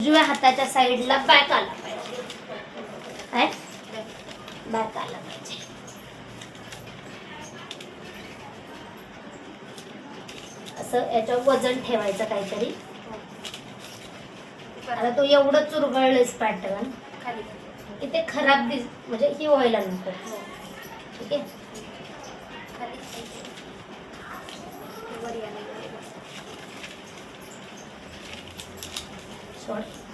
उजव्या हाताच्या साईडला बॅक आला पाहिजे. काय? बॅक आला पाहिजे. असं याच्यावर वजन ठेवायचं काहीतरी. आता तो एवढं चुरगळलेस पॅटर्न ते खराब दिस म्हणजे ही व्हायला नको. हो. ठीक आहे? सोड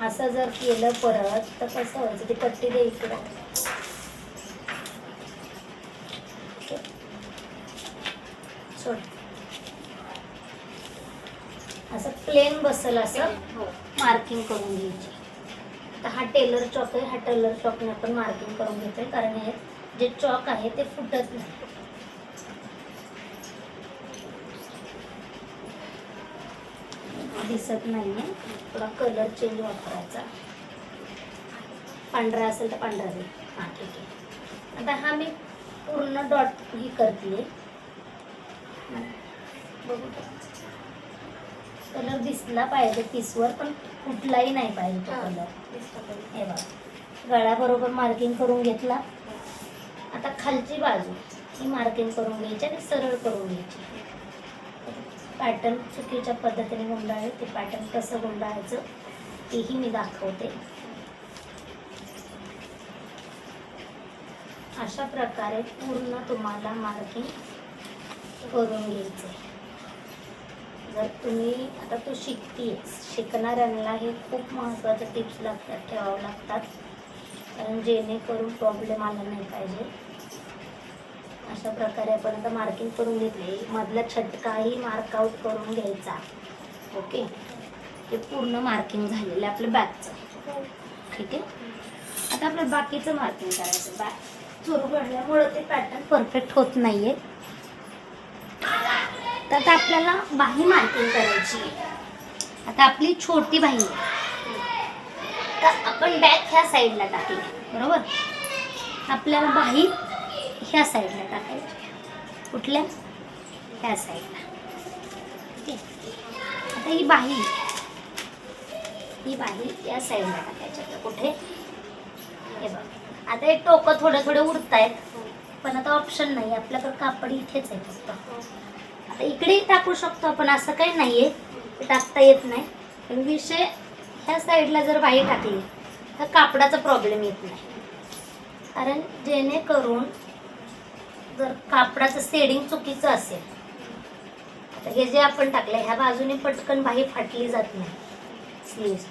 असं जर केलं परत तर कसं व्हायचं ती पट्टी दे इकडं. असं प्लेन बसल असं हो. मार्किंग करून घ्यायची. तर हा टेलर चॉक आहे हा टेलर चॉकने आपण मार्किंग करून घेतोय कारण हे जे चॉक आहे ते फुटत नाही. दिसत नाहीये. थोडा कलर चेंज वापरायचा. पांढरा असेल तर पांढरा दे. हां ठीक आहे. आता हा मी पूर्ण डॉट ही करते बघू कलर दिसला पाहिजे पीसवर पण कुठलाही नाही पाहिजे तो. कलर. हे बघा. गळ्याबरोबर मार्किंग करून घेतला. आता खालची बाजू ही मार्किंग करून घ्यायची आणि सरळ करून घ्यायची. पॅटर्न चुकीच्या पद्धतीने गुंडाळे ते पॅटर्न कसं गुंडाळायचं तेही मी दाखवते. अशा प्रकारे पूर्ण तुम्हाला मार्किंग करून घ्यायचं जर तुम्ही आता तू शिकती शिकणाऱ्यांना हे खूप महत्त्वाच्या टिप्स लागतात ठेवावं लागतात. कारण जेणेकरून प्रॉब्लेम आला नाही पाहिजे. अशा प्रकारे आपण आता मार्किंग करून घेतले. मधला छटकाही मार्कआउट करून घ्यायचा. ओके ते पूर्ण मार्किंग झालेलं आहे आपलं बॅकचं ठीक आहे? आता आपलं बाकीचं मार्किंग करायचं. बॅक चोरू पडल्यामुळं ते पॅटर्न परफेक्ट होत नाहीये. तर आता आपल्याला बाही मार्किंग करायची आता आपली छोटी बाही आहे. तर आपण बॅक ह्या साईडला टाकली बरोबर? आपल्याला बाही ह्या साईडला टाकायची. कुठल्या? ह्या साईडला. ठीक आता ही बाही. ही बाही या साईडला टाकायची. आता कुठे? हे बघ. आता हे टोकं थोडे थोडे उडत आहेत पण आता ऑप्शन नाही. आपल्याकडं कापड इथेच आहे फक्त. आता इकडेही टाकू शकतो आपण. असं काही नाही आहे टाकता येत नाही. पण विषय ह्या साईडला जर बाही टाकली तर कापडाचा प्रॉब्लेम येत नाही. कारण जेणेकरून जर कापडाचं सेडिंग चुकीचं असेल तर हे जे आपण टाकलं ह्या बाजूने पटकन बाही फाटली जात नाही. स्लीव्ज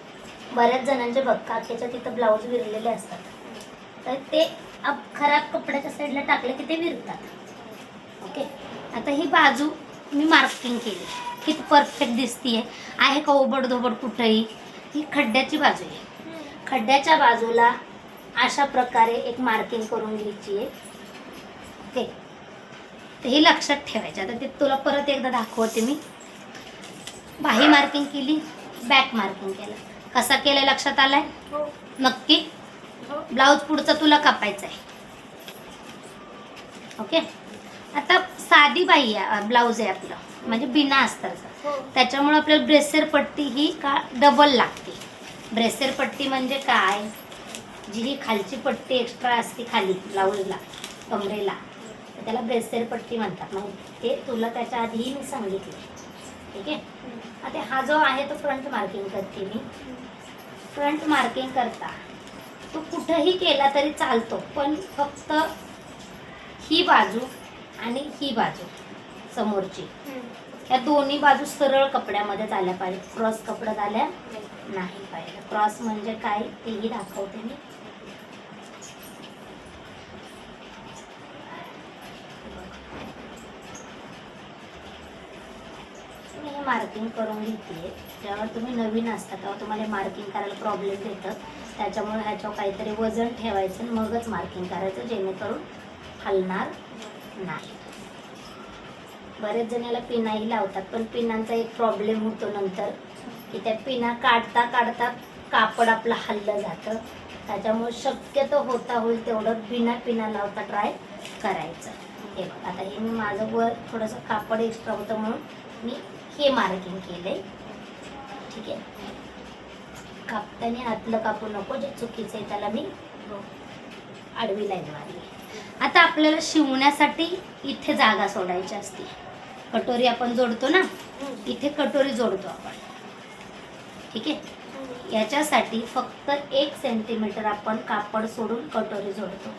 बऱ्याच जणांचे बघ काखेच्या तिथं ब्लाऊज विरलेले असतात. तर ते अब खराब कपड्याच्या साईडला टाकले की ते विरतात. ओके आता ही बाजू मी मार्किंग केली. किती परफेक्ट दिसतीये. आहे का ओबडधोबड कुठंही? ही खड्ड्याची बाजू आहे. खड्ड्याच्या बाजूला अशा प्रकारे एक मार्किंग करून घ्यायची आहे. ओके तर हे लक्षात ठेवायचं. आता ते तुला परत एकदा दाखवते मी. बाही मार्किंग केली बॅक मार्किंग केलं. कसा केलं लक्षात आलाय? हो. नक्की. हो. ब्लाऊज पुढचा तुला कापायचा आहे ओके? आता साधी बाई आहे ब्लाऊज आहे आपलं. म्हणजे बिना अस्तरचं. हो. त्याच्यामुळे आपल्याला ब्रेसेर पट्टी ही का डबल लागते. ब्रेसेर पट्टी म्हणजे काय? जी ही खालची पट्टी एक्स्ट्रा असते खाली ब्लाऊजला कमरेला. त्याला ब्रेसेर पट्टी म्हणतात. मग ते तुला त्याच्या आधीही मी सांगितले. ठीक आहे? आता हा जो आहे तो फ्रंट मार्किंग करते मी. फ्रंट मार्किंग करता. तो कुठंही केला तरी चालतो पण फक्त ही बाजू आणि ही बाजू समोरची. या दोन्ही बाजू सरळ कपड्यामध्ये झाल्या पाहिजे क्रॉस कपडा झाल्या नाही पाहिजे क्रॉस म्हणजे काय तेही दाखवते मी मी हे मार्किंग करून घेते. जेव्हा तुम्ही नवीन असता तेव्हा तुम्हाला मार्किंग करायला प्रॉब्लेम देतं. त्याच्यामुळे ह्याच्यावर काहीतरी वजन ठेवायचं आणि मगच मार्किंग करायचं जेणेकरून हलणार नाही. बरेच जण याला पिनाही लावतात पण पिनांचा एक प्रॉब्लेम होतो नंतर की त्या पिना काढता काढता कापड आपलं हल्लं जातं. त्याच्यामुळे शक्यतो होता होईल तेवढं बिना पिना लावता ट्राय करायचं. हे बघ आता हे मी माझं वर थोडंसं कापड एक्स्ट्रा होतं म्हणून मी हे मार्किंग केलंय. ठीक आहे. कापताना आतलं कापू नको जे चुकीचं आहे त्याला मी आडवी लाईन मारली. आता आपल्याला शिवण्यासाठी इथे जागा सोडायची असते. कटोरी आपण जोडतो ना. इथे कटोरी जोडतो आपण. ठीक आहे. याच्यासाठी फक्त एक सेंटीमीटर आपण कापड सोडून कटोरी जोडतो.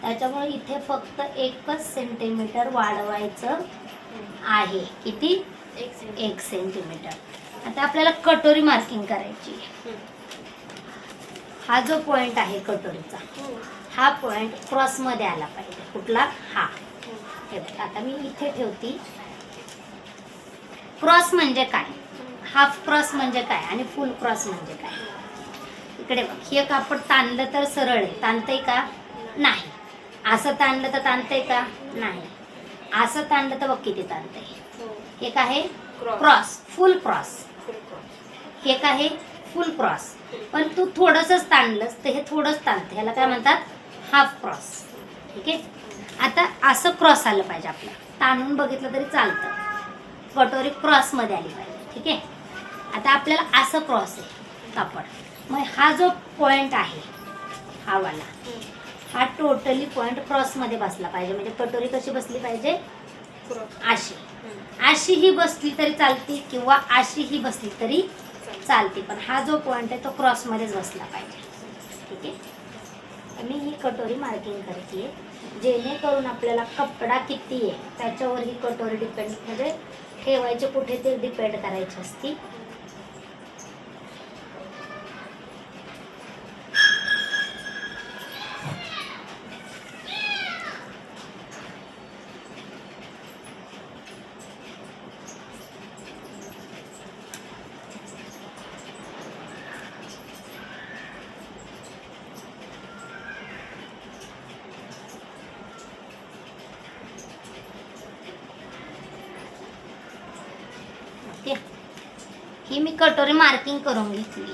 त्याच्यामुळे इथे फक्त एकच सेंटीमीटर वाढवायचं. आहे. किती? एक सेंटीमीटर आता आपल्याला कटोरी मार्किंग करायची. हा जो पॉइंट आहे कटोरीचा. हा पॉइंट क्रॉसमध्ये आला पाहिजे. कुठला? हा. आता मी इथे ठेवती. क्रॉस म्हणजे काय? हाफ क्रॉस म्हणजे काय? आणि फुल क्रॉस म्हणजे काय? इकडे बघ हे कापड ताणलं तर सरळ आहे. ताणतंय का? नाही. असं ताणलं तर ताणतंय का? नाही. असं ताणलं तर बघ किती ताणतंय. काय आहे. Cross full cross. हे काय आहे फुल क्रॉस पण तू थोडंसंच ताणलंस तर हे थोडंच ताणतं. ह्याला काय म्हणतात? हाफ क्रॉस ठीक आहे? आता असं क्रॉस आलं पाहिजे आपलं. ताणून बघितलं तरी चालतं. कटोरी क्रॉसमध्ये आली पाहिजे. ठीक आहे? आता आपल्याला असं क्रॉस आहे. कापड मग हा जो पॉइंट आहे हा वाला. हा टोटली पॉइंट क्रॉसमध्ये बसला पाहिजे. म्हणजे कटोरी कशी बसली पाहिजे. अशी. अशी ही बसली तरी चालते किंवा अशी ही बसली तरी चालते. पण हा जो पॉइंट आहे तो क्रॉसमध्येच बसला पाहिजे. ठीक आहे? मी ही कटोरी मार्किंग करते जेणेकरून आपल्याला कपडा किती आहे त्याच्यावर ही कटोरी डिपेंड म्हणजे ठेवायचे कुठे ते डिपेंड करायची असती ओके. ही मी कटोरी मार्किंग करून घेतली.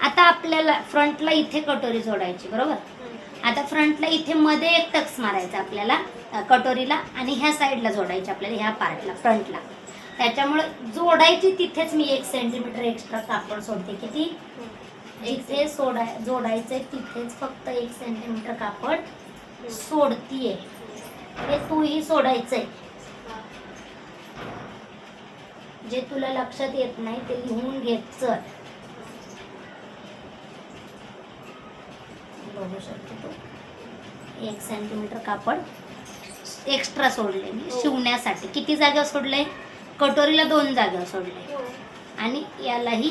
आता आपल्याला फ्रंटला इथे कटोरी जोडायची बरोबर? आता फ्रंटला इथे मध्ये एक टक्स मारायचा आपल्याला कटोरीला आणि ह्या साईडला जोडायची आपल्याला ह्या पार्टला फ्रंटला. त्याच्यामुळे जोडायची तिथेच मी एक सेंटीमीटर एक्स्ट्रा कापड सोडते. किती? हम्म. जिथे सोडाय जोडायचंय तिथेच फक्त एक सेंटीमीटर कापड सोडतीये. हे तूही सोडायचंय. जे तुला लक्षात येत नाही ते लिहून घेत चल. बघू शकते तू. एक सेंटीमीटर कापड एक्स्ट्रा सोडले मी हो. शिवण्यासाठी. किती जागेवर सोडले? कटोरीला दोन जागेवर सोडले. हो. आणि यालाही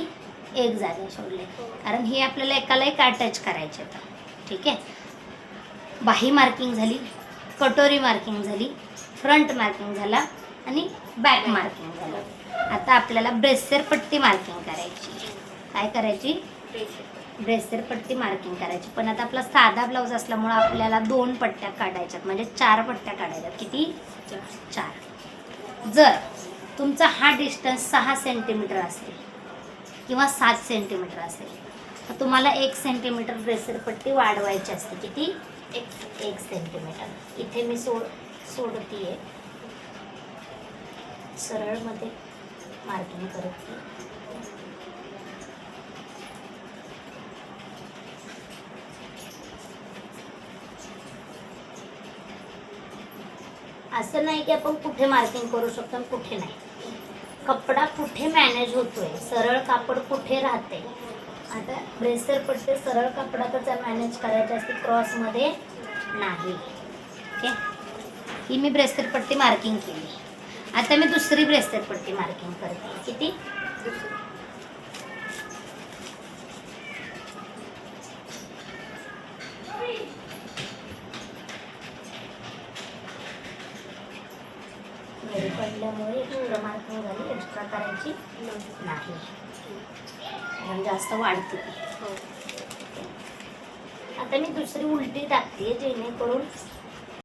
एक जागेवर सोडले. हो. कारण हे आपल्याला एकाला एक अटॅच करायचे आता ठीक आहे? बाही मार्किंग झाली कटोरी मार्किंग झाली फ्रंट मार्किंग झाला आणि बॅक मार्किंग झालं. आता आपल्याला ब्रेसर पट्टी मार्किंग करायची. काय करायची. ब्रेसर पट्टी मार्किंग करायची. पण आता आपला साधा ब्लाऊज असल्यामुळं आपल्याला दोन पट्ट्या काढायच्यात. म्हणजे चार पट्ट्या काढायच्यात. किती? चार. जर तुमचा हा डिस्टन्स सहा सेंटीमीटर असेल किंवा सात सेंटीमीटर असेल तर तुम्हाला एक सेंटीमीटर ब्रेसर पट्टी वाढवायची असते. किती? एक. एक सेंटीमीटर इथे मी सोड सोडतीये. सरळमध्ये मार्किंग करत असं नाही की आपण कुठे मार्किंग करू शकतो आणि कुठे नाही. कपडा कुठे मॅनेज होतोय सरळ कापड कुठे राहते आता ब्रेसर पडते सरळ कापडाकडचा मॅनेज करायचा असते क्रॉसमध्ये नाही. ओके ही मी ब्रेसर पट्टी मार्किंग केली. आता मी दुसरी ब्रेसर पट्टी मार्किंग करते किती. घरी पडल्यामुळे एक्स्ट्रा मार्किंग झाली एक्स्ट्रा करायची नाही. कारण जास्त वाढते. हो. आता मी दुसरी उलटी टाकते जेणेकरून